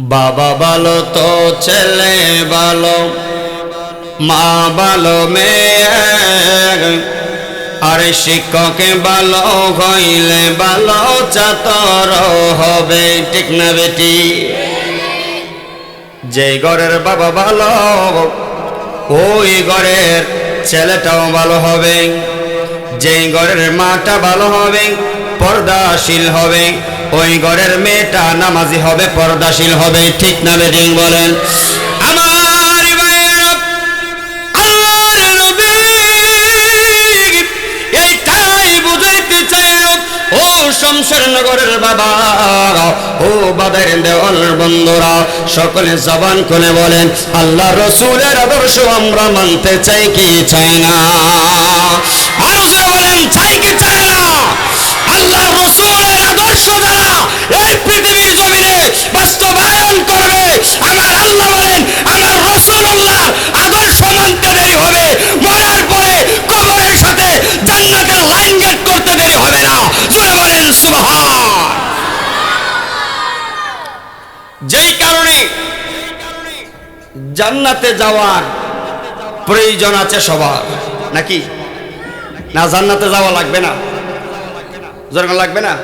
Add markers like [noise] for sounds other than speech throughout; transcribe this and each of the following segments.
বাবা ভালো তো, ছেলে ভালো, মা ভালো, মেয়ে। আর শিক্ষকে ভালো হইলে ভালো চাতর হবে, ঠিক না বেটি? যে ঘরের বাবা ভালো, ওই ঘরের ছেলেটাও ভালো হবে। যেই ঘরের মাটা ভালো হবে পর্দাশীল হবে। ওই ঘরের মেয়েটা নামাজি হবে, পর্দাশীল হবে। ঠিক না বেটিং বলেন? আমার ও বাবা, ও সকলে জবান বলেন, আল্লাহ রসুলের আদর্শ আমরা মানতে চাই কি চাই না? জান্নাতে যাওয়ার প্রয়োজন আছে সবার। নাকি? না, জান্নাতে যাওয়া লাগবে না। জোরে লাগবে না?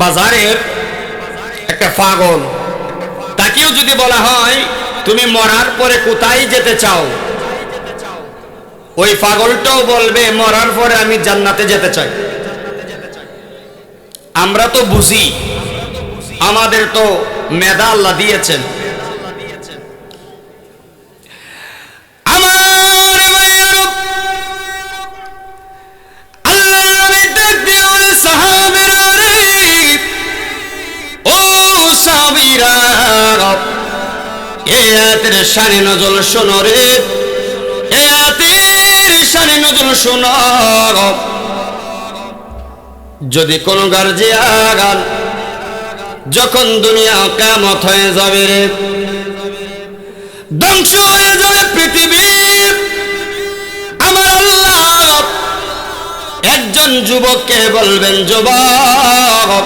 বাজারের একটা পাগল, তাকেও যদি বলা হয়, তুমি মরার পরে কোথায় যেতে চাও? ওই পাগলটাও বলবে, মরার পরে আমি জান্নাতে যেতে চাই। আমরা তো বুঝি, আমাদের তো মেধা আল্লাহ দিয়েছেন। শানে নজল শোনো রে। এ আয়াতের শানে নজল শোনো। যদি কোন গার্জিয়ান যখন দুনিয়া কামত হয়ে যাবে রে, ধ্বংস হয়ে যাবে পৃথিবী। আমার আল্লাহ একজন যুবককে বলবেন, যুবক,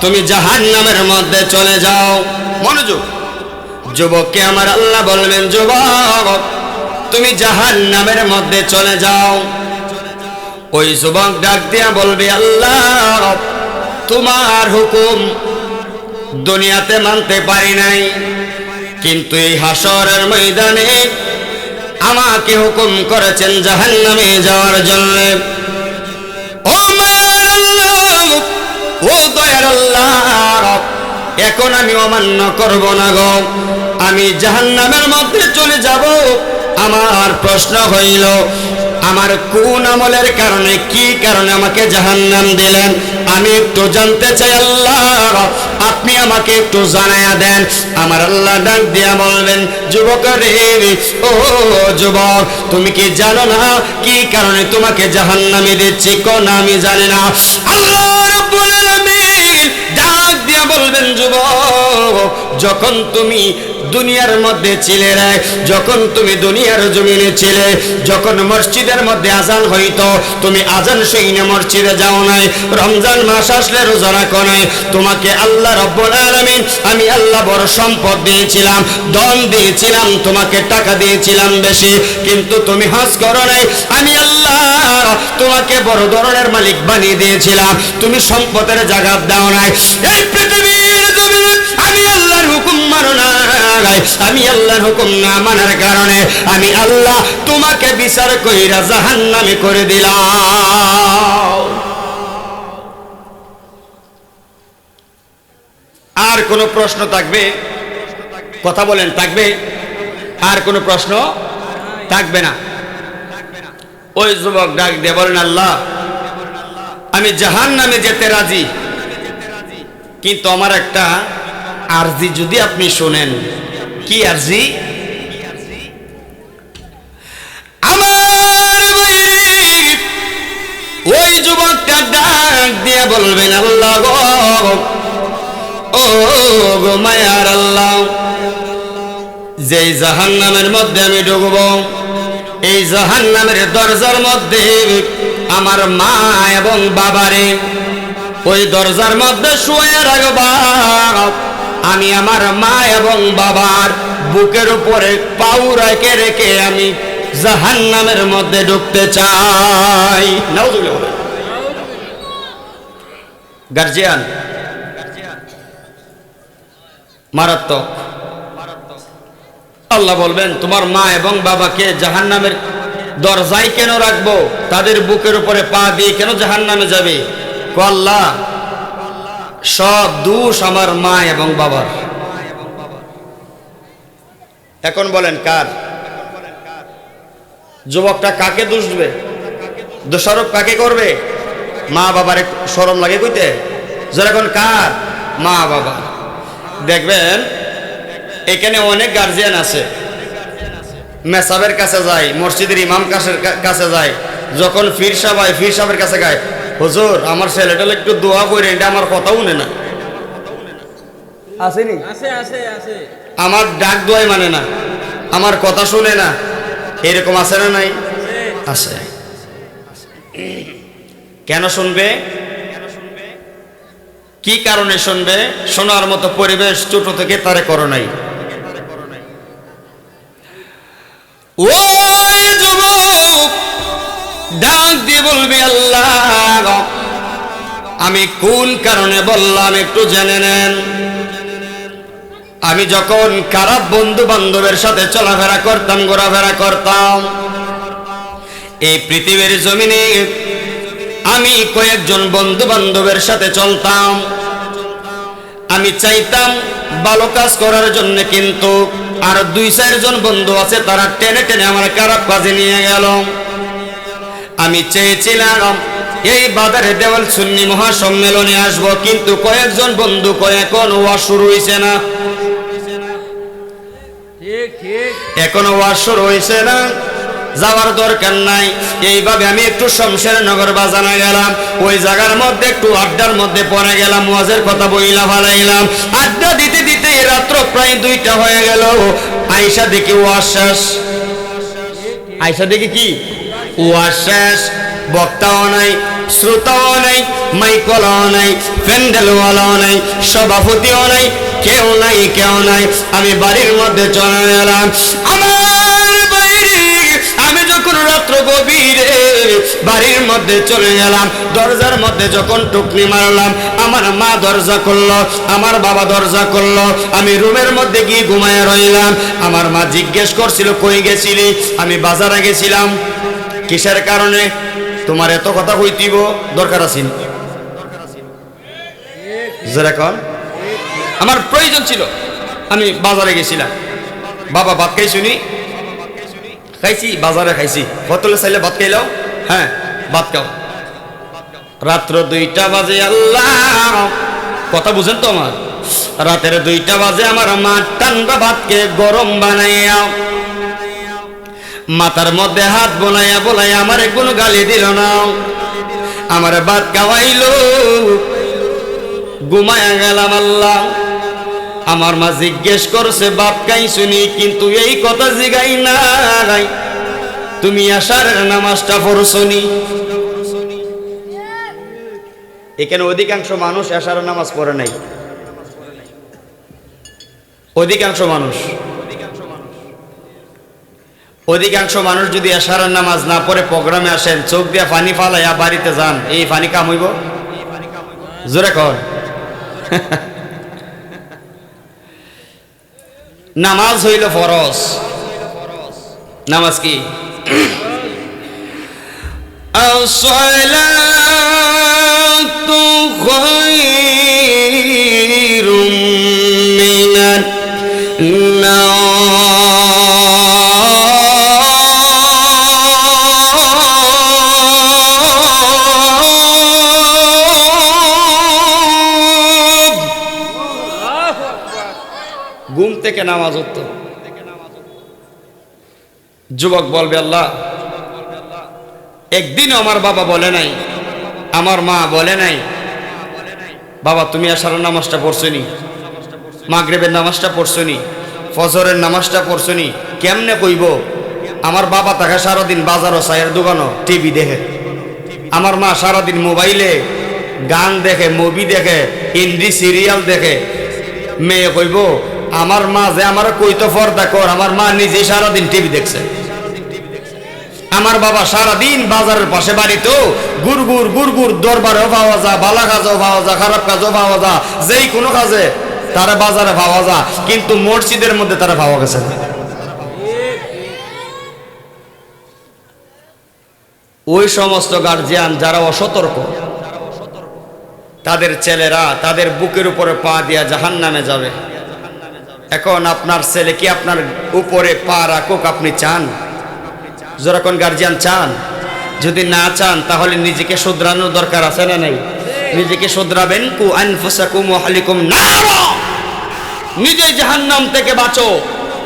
তুমি জাহান নামের মধ্যে চলে যাও। মনোযোগ। যুবককে আমার আল্লাহ বলবেন, যুবক, তুমি জাহান নামের মধ্যে চলে যাও। ওই যুবক ডাক দিয়া বলবে, আল্লাহ, তোমার হুকুম দুনিয়াতে মানতে পারি নাই। কিন্তু এই হাসরের ময়দানে আমাকে হুকুম করেছেন জাহান নামে যাওয়ার জন্য। ও আল্লাহ, এখন আমি অমান্য করব না গো। আমি জাহান্নামের মধ্যে চলে যাব। আমার প্রশ্ন হইল, আমার কোন আমলের কারণে, কি কারণে আমাকে জাহান্নাম দিলেন? আমি একটু জানতে চাই আল্লাহ আপনি আমাকে একটু জানায়া দেন। আমার আল্লাহ ডাক দিয়া বলবেন, যুবক রে, ও যুবক, তুমি কি জানো না কি কারণে তোমাকে জাহান্নামে দিচ্ছি? কোন আমি জানি না। আল্লাহ ডাক দিয়া বলবেন, যুবক যখন তুমি দুনিয়ার মধ্যে ছিলে রে, যখন তুমি দুনিয়ার জমিনে ছিলে, যখন মসজিদের মধ্যে আজান হইতো, তুমি আজান শুনে মসজিদে যাও নাই। রমজান মাস আসলে রোজা রাখো নাই। তোমাকে আল্লাহ রব্বুল আলামিন, আমি আল্লাহ বড় সম্পদ দিয়েছিলাম, ধন দিয়েছিলাম, তোমাকে টাকা দিয়েছিলাম বেশি, কিন্তু তুমি হজ করো নাই। আমি আল্লাহ তোমাকে বড় ধরনের মালিক বানিয়ে দিয়েছিলাম। তুমি সম্পদের জায়গা দাও নাই। এই পৃথিবীর আমি আল্লাহর হুকুম মানো না আমি আল্লাহর হুকুম না মানার কারণে আমি আল্লাহ তোমাকে বিচার করে দিলাম। আর কোনো প্রশ্ন থাকবে? কথা বলেন, থাকবে? আর কোনো প্রশ্ন থাকবে না। ওই যুবক ডাক দিয়ে আল্লাহ, আমি জাহান নামে যেতে রাজি। কিন্তু আমার একটা আরজি যদি আপনি শোনেন। কি আরজি? আমার ওই যুবকটা ডাক দিয়ে বলবেন, আল্লাহ গো, ও গো মায়ার আল্লাহ, যেই জাহান নামের মধ্যে আমি ঢুকব এই জাহান নামের দরজার মধ্যে আমার মা এবং বাবারে ওই দরজার মধ্যে শুয়ে রাখবা আমি আমার মা এবং বাবার বুকের উপরে পাউ রেখে রেখে আমি জাহান্নামের মধ্যে ঢুকতে চাই। গার্জিয়ান, মারাত্মক। আল্লাহ বলবেন, তোমার মা এবং বাবাকে জাহান্নামের দরজায় কেন রাখব? তাদের বুকের উপরে পা দিয়ে কেন জাহান্নামে যাবে? কো আল্লাহ, সব দোষ আমার মা এবং বাবার। এখন বলেন কার? যুবকটা কাকে দোষ দেবে? দোষারোপ কাকে করবে? মা বাবার সরম লাগে কইতে? যেরকম কার? মা বাবা। দেখবেন, এখানে অনেক গার্জিয়ান আছে। মেসাবের কাছে যায়, মসজিদের ইমাম কাছের কাছে যায়। যখন ফির সাহেব ফির সাহেবের কাছে গায় হুজুর আমার ছেলেটা একটু দোয়া করে এটা আমার কথাও নেই না। আসেনি? আছে আছে আছে। আমার ডাক দোয়াই মানে না আমার কথা শুনে না। এরকম আছে না নাই? আছে। কেন শুনবে? কি কারণে শুনবে? শোনার মতো পরিবেশ ছোট থেকে তারে করো নাই। যুবক ডাক দিয়ে বলবি, আল্লাহ আমি কোন কারণে বললাম একটু জেনে নেন। আমি যখন খারাপ বন্ধু বান্ধবের সাথে চলাফেরা করতাম, ঘোরাফেরা করতাম, এই পৃথিবীর জমিনে আমি কয়েকজন বন্ধু বান্ধবের সাথে চলতাম। আমি চাইতাম ভালো কাজ করার জন্য, কিন্তু আর দুই চারজন বন্ধু আছে, তারা টেনে টেনে আমার খারাপ কাজে নিয়ে গেল। আমি চেয়েছিলাম এই বাজারে দেওয়াল সুন্নি মহাসম্মেলনে আসব, কিন্তু কয়েকজন বন্ধু কয়েকন ওয়া শুরু হয়েছে না। এখনও ওয়াজ শুরু হয়েছে না। যাওয়ার দরকার নাই। এইভাবে আমি একটু শমশের নগর বাজানা গেলাম। ওই জায়গার মধ্যে একটু আড্ডার মধ্যে পড়ে গেলাম, ওয়াজের কথা বইলা ফালাইলাম। আড্ডা দিতে দিতে রাত্র প্রায় দুইটা হয়ে গেল। আইসা দেখি ওয়াজ শেষ। আইসা দেখি কি? ওয়াজ শেষ বক্তাও নাই, শ্রোতাও নাই, মাইকলাও নাই, প্যান্ডেলওয়ালাও নাই, সভাপতিও নাই, কেউ নাই কেউ নাই। আমি বাড়ির মধ্যে চলে গেলাম আমার বাইরে আমি যখন রাত্র গভীরে বাড়ির মধ্যে চলে গেলাম দরজার মধ্যে যখন টুকনি মারলাম, আমার মা দরজা করল আমার বাবা দরজা করল আমি রুমের মধ্যে গিয়ে ঘুমায় রইলাম। আমার মা জিজ্ঞেস করছিল, কই গেছিলি? আমি বাজারে গেছিলাম। কিসের কারণে? তোমার এত কথা কইতিব, দরকার আছেন আমার প্রয়োজন ছিল, আমি বাজারে গেছিলাম। বাবা ভাত খাই শুনি খাইছি, বাজারে খাইছি। হোটেলে চাইলে ভাত খাইলাও হ্যাঁ ভাত খাও। রাত্র দুইটা বাজে আল্লাহ। কথা বুঝেন তো আমার? রাতের দুইটা বাজে আমার মা ঠান্ডা ভাতকে গরম বানাইয়া। মাথার মধ্যে হাত বোলাইয়া বলাইয়া আমার কোনো গালি দিল না। আমার ভাত খাওয়াইলো। ঘুমায়া গেলাম আল্লাহ। আমার মা জিজ্ঞেস করছে, বাপ কাই শুনি কিন্তু এই কথা জিগাই নাই। তুমি আসার নামাজটা পড়ছনি এখানে অধিকাংশ মানুষ আসার নামাজ পড়ে নাই। অধিকাংশ মানুষ। অধিকাংশ মানুষ যদি আসার নামাজ না পড়ে প্রোগ্রামে আসেন চোখ দিয়ে পানি ফালাইয়া বাড়িতে যান এই পানি কাম হইব জোরে কর [laughs] নামাজ হইল ফরজ নামাজ কি الصلاة خير থেকে নামাজ উঠত। যুবক বলবে, আল্লাহ একদিন আমার বাবা বলে নাই, আমার মা বলে নাই, বাবা তুমি আসার নামাজটা পড়ছনি, মাগরেবের নামাজটা পড়ছনি, ফজরের নামাজটা পড়ছনি, কেমনে কইব? আমার বাবা তাকে সারাদিন বাজারও চায়ের দোকানও, টিভি দেখে। আমার মা সারাদিন মোবাইলে গান দেখে, মুভি দেখে, হিন্দি সিরিয়াল দেখে। মেয়ে কইব আমার মা যে আমার কইতো পর্দা কর, আমার মা নিজে সারাদিন টিভি দেখছে। আমার বাবা সারাদিন বাজারের পাশে বাড়ি তো গুড়গুড় গুড়গুড়, দরবারেও পাওয়া যা বালা কাজও পাওয়া যা খারাপ কাজও পাওয়া যা যেই কোনো কাজে তারা বাজারে পাওয়া যা কিন্তু মসজিদের মধ্যে তারা পাওয়া গেছে ওই সমস্ত গার্জিয়ান যারা অসতর্ক, তাদের ছেলেরা তাদের বুকের উপরে পা দিয়া জাহান নামে যাবে। এখন আপনার ছেলে কি আপনার উপরে পা রাখুক আপনি চান? যেরকম গার্জিয়ান চান? যদি না চান, তাহলে নিজেকে শুধরানোর দরকার আছে না নাই? নিজেকে শুধরাবেন কু আনফুসাকুম ওয়া আহলিকুম নারা। নিজে জাহান্নাম থেকে বাঁচো,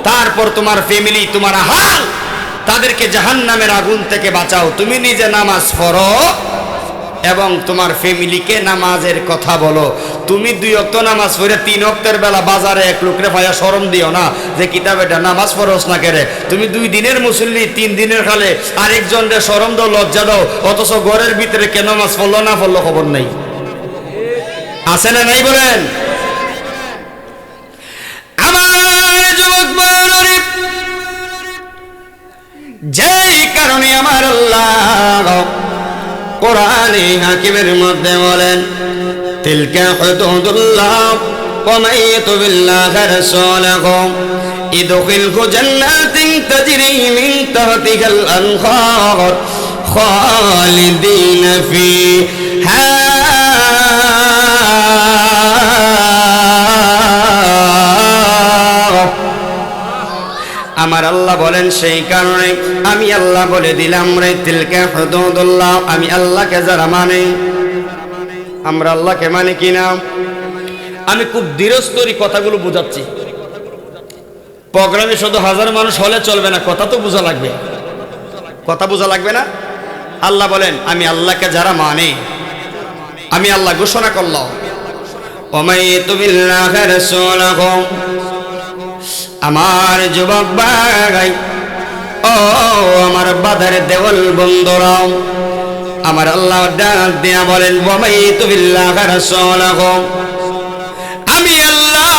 তারপর তোমার ফ্যামিলি তোমার হাল তাদেরকে জাহান্নামের আগুন থেকে বাঁচাও। তুমি নিজে নামাজ পড়ো এবং তোমার ফ্যামিলিকে নামাজের কথা বলো। তুমি দুই অক্ত নামাজ পড়ে তিন অক্তের বেলা বাজারে এক লোকরে ভাইয়া শরম দিও না যে কিতাব এটা, নামাজ পড়োস না কেরে তুমি দুই দিনের মুসল্লি, তিন দিনের খালে আরেকজন রে শরম দাও, লজ্জা দাও, অথচ ঘরের ভিতরে কেন নামাজ পড়ল না পড়ল খবর নেই। আছে না নাই বলেন? যেই কারণে আমার আল্লাহ কোরআনে হাকিমের মধ্যে বলেন তিলকা হুদুদুল্লাহ ومن يطع الله ورسوله يدخله جنات تجري من تحتها الأنهار خالدين فيها আমার আল্লাহ বলেন সেই কারণে আমি আল্লাহ বলে দিলাম রে তিলকে হুদুদুল্লাহ আমি আল্লাহকে যারা মানে আমরা আল্লাহকে মানে কিনা? আমি খুব ধীরস্থরি কথাগুলো বোঝাচ্ছি। প্রোগ্রামে শুধু হাজার মানুষ হলে চলবে না কথা তো বোঝা লাগবে। কথা বোঝা লাগবে না? আল্লাহ বলেন আমি আল্লাহকে যারা মানে আমি আল্লাহ ঘোষণা করলাম। আমার যুবক ভাই ও আমার বাধার দেওয়াল বন্ধুরাও। আমার আল্লাহ ডাক দিয়া বলেন ওমাইতু বিল্লাহি রাসূলাহু। আমি আল্লাহ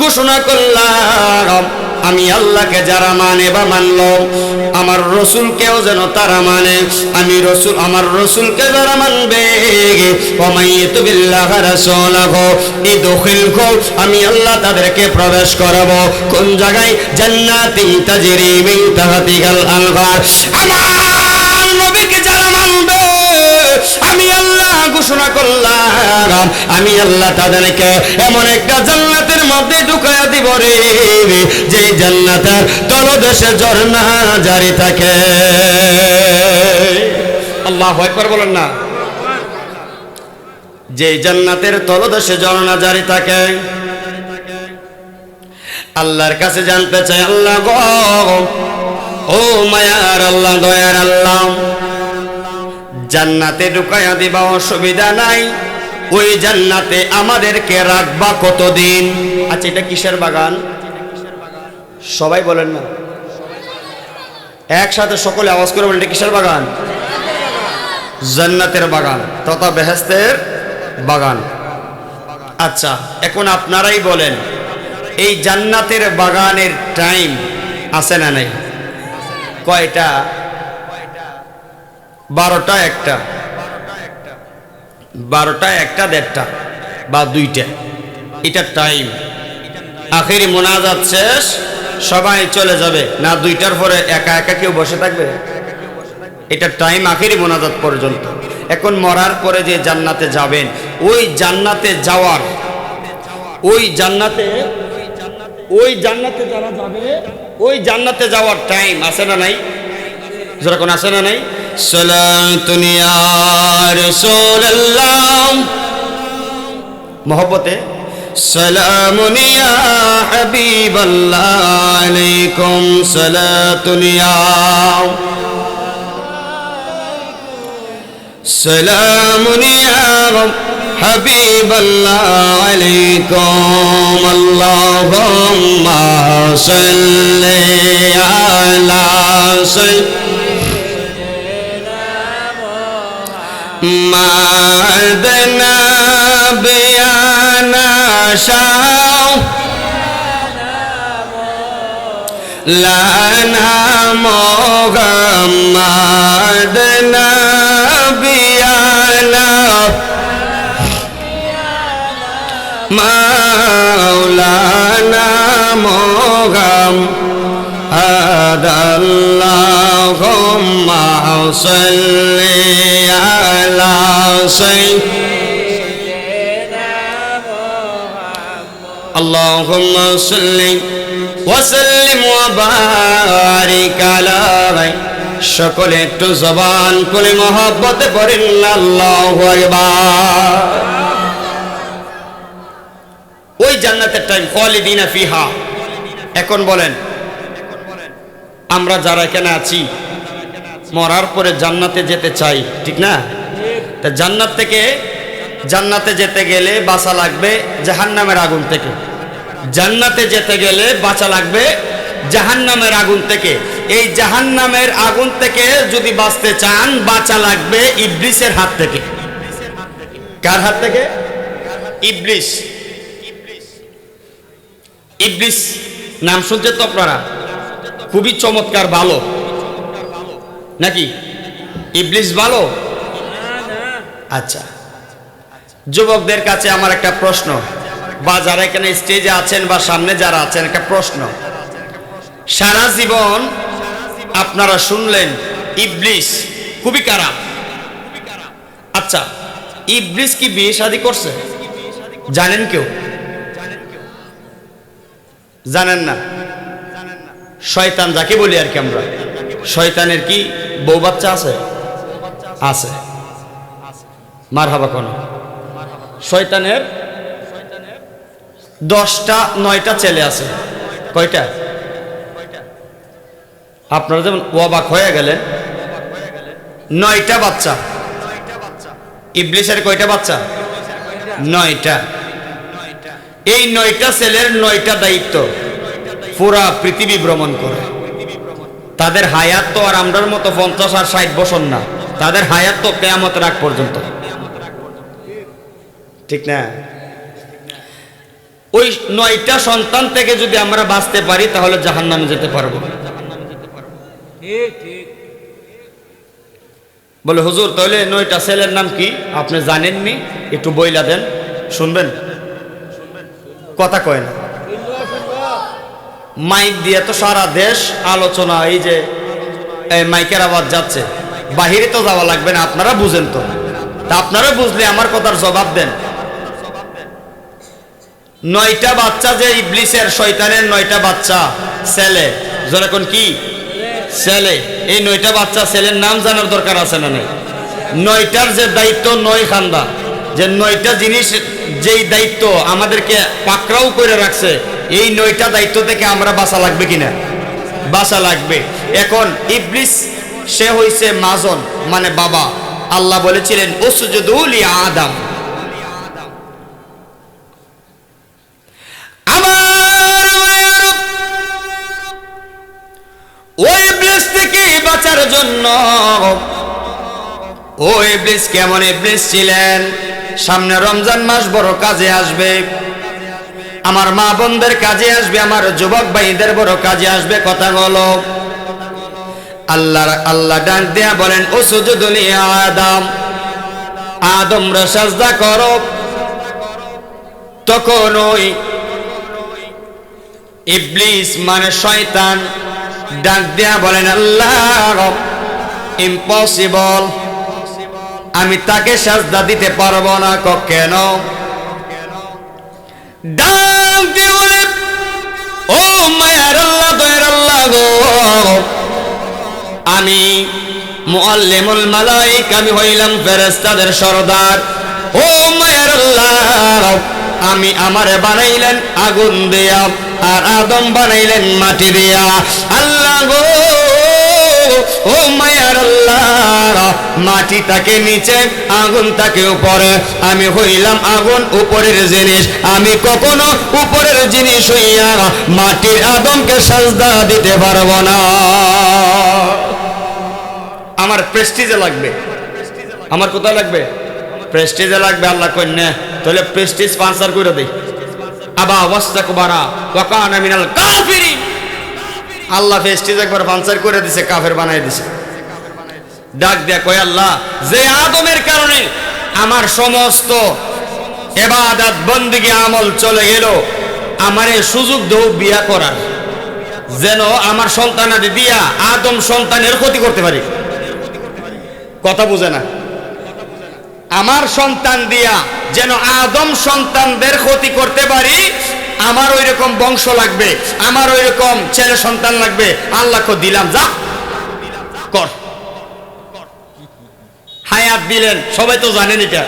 ঘোষণা করলাম, আমি আল্লাহকে যারা মানে বা মানল, আমার রসুলকেও যেন তারা মানে আমি রসুল, আমার রসুলকে যারা মানবে বিল্লাহ রাসূলাহ। ইদখিলহু আমি আল্লাহ তাদেরকে প্রবেশ করাবো। কোন জায়গায়? জান্নাতিন তাজরি মিন তাহতিহাল আনহার। আমার ঘোষণা করলাম। আমি আল্লাহ তাদেরকে এমন একটা জান্নাতের মধ্যে ঢুকাইয়া দিব রে। যে জান্নাতের তলদেশে ঝর্ণা জারি থাকে। আল্লাহ একবার বলেন না। যে জান্নাতের তলদেশে ঝর্ণা জারি থাকে। আল্লাহর কাছে জানতে চাই, আল্লাহ গো। ও মায়ার আল্লাহ, দয়ার আল্লাহ। জান্নাতে ঢুকাইয়া দিবা, অসুবিধা নাই। ওই জান্নাতে আমাদেরকে রাখবা কতদিন? আচ্ছা এটা কিসের বাগান? সবাই বলেন না। একসাথে সকলে আওয়াজ করে বলেন, এটা কিসের বাগান? জান্নাতের বাগান, তথা বেহেস্তের বাগান। আচ্ছা এখন আপনারাই বলেন, এই জান্নাতের বাগানের টাইম আছে না নাই? কয়টা? বারোটা একটা। বারোটা একটা, দেড়টা বা দুইটা। এটা টাইম আখেরি মোনাজাত শেষ, সবাই চলে যাবে। না, দুইটার পরে একা একা কেউ বসে থাকবে? এটা টাইম আখেরি মোনাজাত পর্যন্ত। এখন মরার পরে যে জান্নাতে যাবেন, ওই জান্নাতে যাওয়ার, ওই জান্নাতে ওই জান্নাতে যারা যাবে, ওই জান্নাতে যাওয়ার টাইম আছে না নাই? যেরকম আছে না নাই? سلامتن یا رسول اللہ محبت ہے؟ سلام یا حبیب اللہ علیکم سلام یا سلام یا رب حبيب الله عليكم. صلی اللہ علیہ وسلم مادنا بيانا شاو لنا محمدنا بيانا مولانا محمد اللهم صل على سيدنا اللهم صل وسلم وبارك على সকলে একটু জবান করে মহব্বতে পড়েন আল্লাহু আকবার ওই জান্নাতের টাইম খালিদিনা ফিহা এখন বলেন আমরা যারা এখানে আছি, মরার পরে জান্নাতে যেতে চাই, ঠিক না? তা জান্নাত থেকে, জান্নাতে যেতে গেলে বাঁচা লাগবে জাহান্নামের আগুন থেকে। জান্নাতে যেতে গেলে বাঁচা লাগবে জাহান্নামের আগুন থেকে। এই জাহান্নামের আগুন থেকে যদি বাঁচতে চান, বাঁচা লাগবে ইবলিসের হাত থেকে। কার হাত থেকে? ইবলিস। ইবলিস। নাম শুনছেন তো আপনারা? খুবই চমৎকার, ভালো। নাকি? ইবলিস ভালো? আচ্ছা। যুবকদের কাছে আমার একটা প্রশ্ন। বা যারা এখানে স্টেজে আছেন বা সামনে যারা আছেন, একটা প্রশ্ন। সারা জীবন আপনারা শুনলেন ইবলিস খুবই খারাপ। আচ্ছা ইবলিস কি বিয়ে শাদী করছে? জানেন কেউ? জানেন না। শয়তান যাকে বলি আর কি আমরা। শয়তানের কি বউ বাচ্চা আছে? আছে। মার হাবা কোন। শয়তানের দশটা, নয়টা ছেলে আছে। কয়টা? আপনারা যেমন অবাক হয়ে গেলেন, নয়টা বাচ্চা। ইবলিসের কয়টা বাচ্চা? নয়টা। এই নয়টা ছেলের নয়টা দায়িত্ব। পুরা পৃথিবী ভ্রমণ করে। তাদের হায়াত তো আর আমরার মতো পঞ্চাশ আর ষাট বছর না। তাদের হায়াত তো কেয়ামত রাখ পর্যন্ত। ঠিক না? ওই নয়টা সন্তান থেকে যদি আমরা বাঁচতে পারি, তাহলে জাহান নামে যেতে পারব। বলে, হুজুর, তাহলে নয়টা ছেলের নাম কি? আপনি জানেননি? একটু বইলা দেন। শুনবেন? কথা কয় না। মাইক দিয়ে তো সারা দেশ আলোচনা, এই যে, এই মাইকের আওয়াজ যাচ্ছে। বাহিরে তো যাওয়া লাগবে না, আপনারা বুঝেন তো। তা আপনারা বুঝলে আমার কথার জবাব দেন। নয়টা বাচ্চা যে ইবলিসের শয়তানের নয়টা বাচ্চা, ছেলে। যেরকম কি? ছেলে। এই নয়টা বাচ্চা, ছেলের নাম জানার দরকার আছে না নাই? নয়টার যে দায়িত্ব, নয় খান্দা। যে নয়টা জিনিস, যেই দায়িত্ব আমাদেরকে পাকড়াও করে রাখছে এই নয়টা দায়িত্ব থেকে আমরা বাঁচা লাগবে কিনা? বাঁচা লাগবে। এখন ইবলিস, সে হইছে মাজন মানে বাবা। আল্লাহ বলেছিলেন ইবলিস থেকে বাঁচার জন্য, ও কেমন ছিলেন? সামনে রমজান মাস বড় কাজে আসবে। আমার মা বোনদের কাজে আসবে, আমার যুবক ভাইদের বড় কাজে আসবে, কথা বলো। আল্লাহ আল্লাহ ডাক দেয়া বলেন, ও সুজুদুলি আদম আদম সাজদা করো। তখন ওই ইবলিস মানে শয়তান, ডাক দেয়া বলেন, আল্লাহ ইম্পসিবল আমি তাকে সাজদা দিতে পারব না কেন? ডাক দিয়ে ও মায়ার আল্লাহ আল্লাহ গো। আমি মুআল্লিমুল আমি হইলাম ফেরেশতাদের সরদার। ও মায়ার আল্লাহ, আমি আমারে বানাইলেন আগুন দিয়া আর আদম বানাইলেন মাটি দিয়া। আল্লাহ গো ও মায়ার মাটি তাকে নিচে, আগুন তাকে উপরে। আমি হইলাম আগুন উপরের জিনিস। আমি কখনো উপরের জিনিস হইয়া মাটির আদমকে সাজদা দিতে না। আমার প্রেস্টিজে লাগবে। আমার কোথায় লাগবে? প্রেস্টিজে লাগবে, আল্লাহ কন্যা তাহলে প্রেস্টিজ স্পন্সার করে দেই। আবা ওয়া কানা মিনাল কাফিরিন আল্লাহ ফেস্টিজ একবার পাঞ্চার করে দিছে, কাফের বানাই দিছে। ডাক দেয়া কয়, আল্লাহ, যে আদমের কারণে আমার সমস্ত এবাদাত বন্দিগি আমল চলে গেল, আমারে সুযোগ দেও বিয়া করার। যেন আমার সন্তান সন্তানাদি দিয়া আদম সন্তানের ক্ষতি করতে পারি। কথা বুঝে না। আমার সন্তান দিয়া যেন আদম সন্তানদের ক্ষতি করতে পারি আমার ওই রকম বংশ লাগবে, আমার ওই রকম ছেলে সন্তান লাগবে, আল্লাহকে দিলাম, যা। কর। হায়াত দিলেন, সবাই তো জানেন এটা।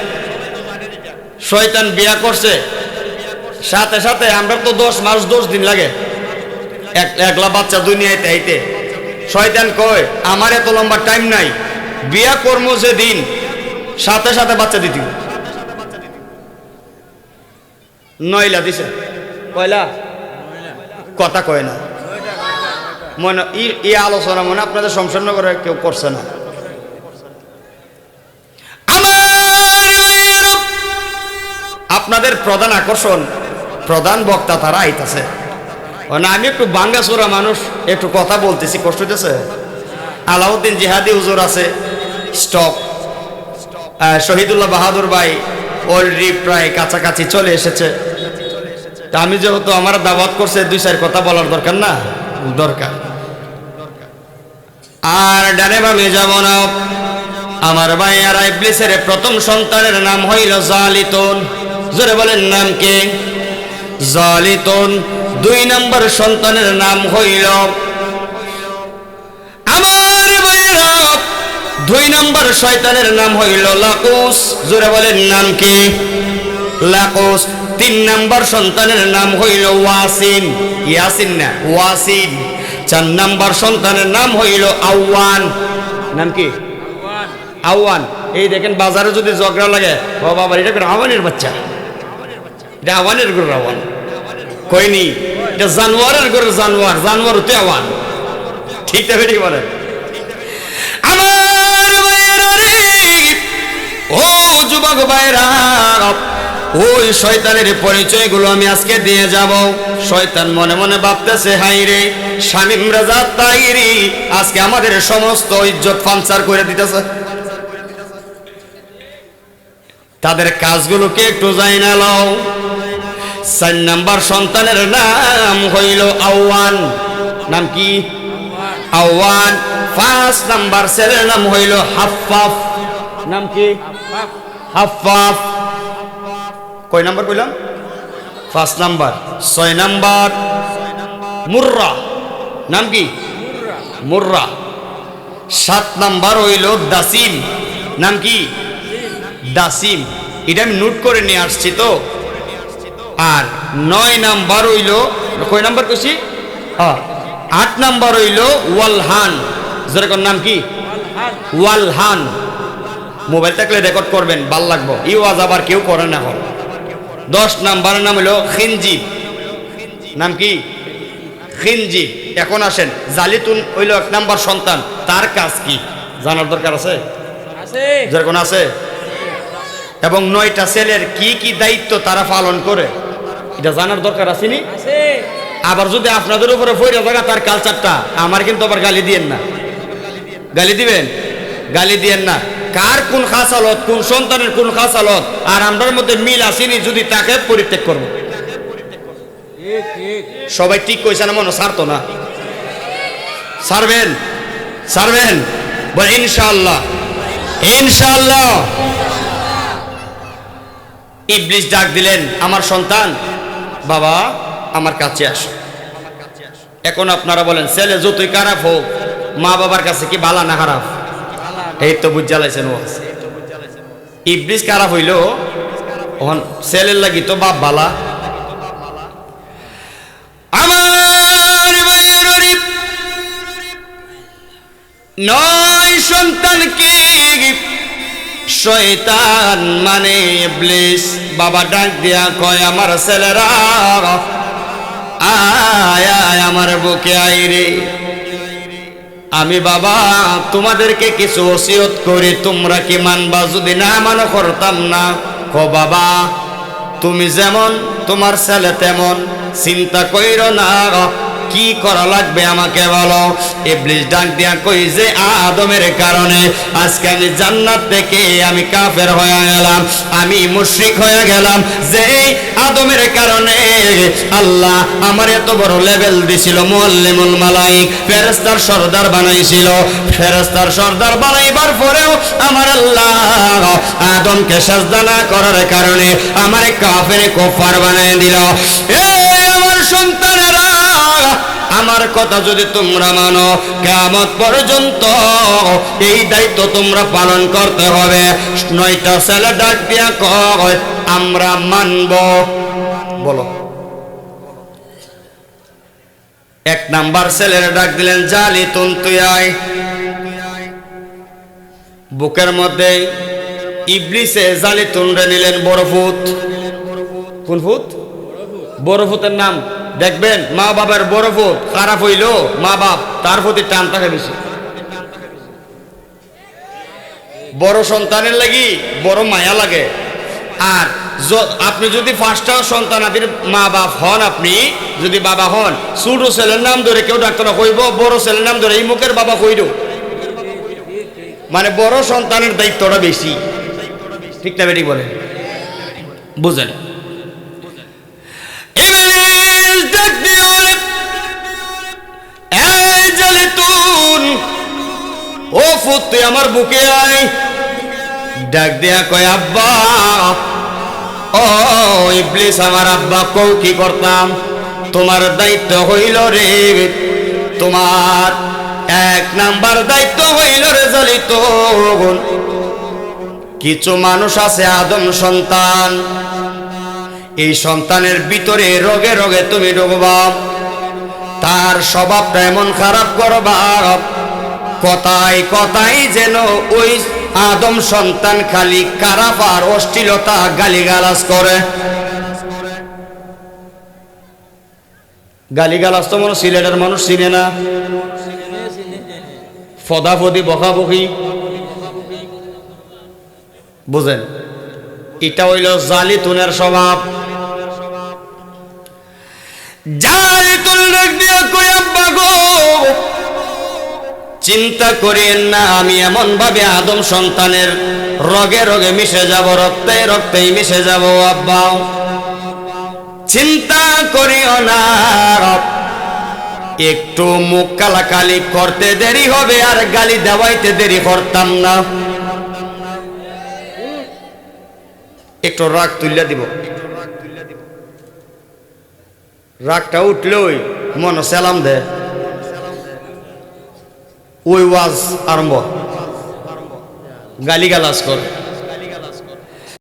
শয়তান বিয়া করছে, সাথে সাথে আমরা তো দশ মাস, দশ দিন লাগে। এক, একলা বাচ্চা দুনিয়াতে আইতে। শয়তান কয়, আমার এত লম্বা টাইম নাই, বিয়া কর্ম যে দিন সাথে সাথে বাচ্চা দিতি নয়লা দিছে। কয়লা? কথা কয় না। মনে এই আলোচনা মনে আপনাদের করে কেউ করছে না। আপনাদের প্রধান আকর্ষণ, প্রধান বক্তা তারা আইতাছে। না, আমি একটু বাঙ্গাসোরা মানুষ, একটু কথা বলতেছি, কষ্ট হইতেছে? আলাউদ্দিন জিহাদি হুজুর আছে, স্টক। শহীদুল্লাহ বাহাদুর ভাই অলরেডি প্রায় কাছাকাছি চলে এসেছে। তা আমি যেহেতু আমার দাওয়াত করছে দুই চার কথা বলার দরকার না? দরকার। আর ডানে বামে যাব না। আমার ভাই আর ইবলিসের প্রথম সন্তানের নাম হইল জালিতুন। জোরে বলেন নাম কে? জালিতুন। দুই নম্বর সন্তানের নাম হইল আমার ভাইয়েরা দুই নম্বর শয়তানের নাম হইল লাকুস। জোরে বলেন নাম কি? লাকুস। তিন নম্বর সন্তানের নাম হইল ওয়াসিন ইয়াসিন না ওয়াসিন চার নম্বর সন্তানের নাম হইল আউয়ান। নাম কি? আউয়ান। এই দেখেন বাজারে যদি ঝগড়া লাগে, ও বাবা এটা করে আওয়ানের বাচ্চা? এটা আওয়ানের গরুর আওয়ান কইনি এটা জানোয়ারের গরুর জানোয়ার জানোয়ার হতে আওয়ান ঠিক তো ঠিক বলেন? আমার ও যুবক ভাইরা ওই শয়তানের পরিচয়গুলো আমি আজকে দিয়ে যাব। শয়তান মনে মনে ভাবতেছে, হাই রে শামিম রাজা তাইরি আজকে আমাদের সমস্ত ইজ্জত পাঞ্চার করে দিতেছে। তাদের কাজগুলোকে একটু যাই না লও চার নাম্বার সন্তানের নাম হইল আওয়ান। নাম কি? আওয়ান। পাঁচ নাম্বার ছেলের নাম হইল হাফাফ নাম কি? হাফাফ কয় নাম্বার কইলাম? পাঁচ নাম্বার, ছয় নাম্বার, মুর্রা। নাম কি? মুর্রা। সাত নাম্বার হইল দাসিম। নাম কি? দাসিম। এটা আমি নোট করে নিয়ে আসছি তো। আর নয় নাম্বার হইল, কয় নাম্বার কইছি? হ্যাঁ আট নাম্বার হইল ওয়ালহান। যেরকম নাম কি? ওয়ালহান। মোবাইল থাকলে রেকর্ড করবেন, ভালো লাগবো। ই ওয়াজ আবার কেউ করে না এখন। দশ নাম্বারের নাম হলো খিনজিব নাম কি? খিনজিব এখন আসেন জালিতুন হইল এক নাম্বার সন্তান। তার কাজ কি? জানার দরকার আছে? যেরকম আছে? এবং নয়টা ছেলের কি কি দায়িত্ব তারা পালন করে? এটা জানার দরকার আছে নি? আবার যদি আপনাদের উপরে ফইরা জায়গা তার কালচারটা আমার কিন্তু আবার গালি দিয়েন না। গালি দিবেন? গালি দিয়েন না। কার কোন খাসালত, কোন সন্তানের কোন খাসালত, আর আমরার মধ্যে মিল আসেনি যদি তাকে পরিত্যাগ করব। সবাই ঠিক কইছে না মনে ছাড়তো না। ছাড়বেন বল ইনশাআল্লাহ ইনশাআল্লাহ। ইবলিস ডাক দিলেন, আমার সন্তান, বাবা, আমার কাছে আসো। এখন আপনারা বলেন, ছেলে যতই খারাপ হোক মা বাবার কাছে কি বালা না খারাপ? এই তো বুঝ জ্বালাইছেন ও। ইবলিস খারাপ হইল, ওহন ছেলের লাগি তো বাপ বালা। আমার নয় সন্তানকে শয়তান মানে ইবলিস। বাবা ডাক দিয়া কয়, আমার ছেলেরা আয় আয়, আমার বুকে আয় রে। আমি বাবা, তোমাদেরকে কিছু ওসিয়ত করি, তোমরা কি মানবা? যদি না মানো, করতাম না। ক বাবা, তুমি যেমন, তোমার ছেলে তেমন, চিন্তা কইর না। কি করা লাগবে আমাকে বলো? ইবলিস ডাক দিয়া কই যে আদমের কারণে আজকে আমি জান্নাত থেকে আমি কাফের হয়ে গেলাম, আমি মুশরিক হয়ে গেলাম, যে আদমের কারণে আল্লাহ আমার এত বড় লেভেল দিছিল, মুআল্লিমুল মালাইক, ফেরেশতার সর্দার বানাইছিল, ফেরেশতার সর্দার বানাইবার পরেও আমার আল্লাহ আদমকে সাজদা না করার কারণে আমার কাফের কোফার বানাই দিল। এই আমার সন্তানেরা আমার কথা যদি তোমরা মানো কেমত পর্যন্ত এই দায়িত্ব তোমরা পালন করতে হবে। নয়টা ছেলে ডাক দিয়া কয়, আমরা মানব। বলো। এক নাম্বার ছেলের ডাক দিলেন, জালি তুই আয়। বুকের মধ্যে ইবলিসে জালি তুনরে নিলেন বড় ফুত কোন ফুত বড় ফুতের নাম? দেখবেন, মা বাবার বরফ খারাপ হইল, মা বাপ তার প্রতি টান থাকে বেশি। বড় সন্তানের লাগি বড় মায়া লাগে। আর আপনি যদি পাঁচটা সন্তানাদের মা বাপ হন আপনি, যদি বাবা হন, ছোট ছেলের নাম ধরে কেউ ডাক্তার কইব, বড় ছেলের নাম ধরে এই মুখের বাবা কইল মানে বড় সন্তানের দায়িত্বটা বেশি। ঠিক না বেটি বলে বুঝেন ও ফুত তুই আমার বুকে আয়। ডাক দিয়া কয়, আব্বা, ও, ইবলিস আমার আব্বা, কও কি করতাম? তোমার দায়িত্ব হইল রে, তোমার এক নাম্বার দায়িত্ব হইল রে জালিত কিছু মানুষ আছে আদম সন্তান। এই সন্তানের ভিতরে রোগে রোগে তুমি ঢুকবা তার স্বভাবটা এমন খারাপ করবা কথায় কথাই যেন ওই আদম সন্তান খালি খারাপ আর অশ্লীলতা গালিগালাজ করে। গালিগালাজ তো মনে সিলেটের মানুষ চিনে না। ফদাফদি, বকাবকি। বুঝেন? এটা হইল জালি তুনের স্বভাব। জালি তুল ডাক দিয়া কই আব্বা গো? চিন্তা করিয়েন না, আমি এমন ভাবে আদম সন্তানের রগে রগে মিশে যাব, রক্তে রক্তেই মিশে যাব, আব্বা। চিন্তা করিও না একটু মুখ কালাকালি করতে দেরি হবে, আর গালি দেওয়াইতে দেরি করতাম না। একটু রাগ তুলিয়া দিব। রাগটা উঠলেই মন সেলাম দে। ওই ওয়াজ আরম্ভ। গালি গালাজ করে।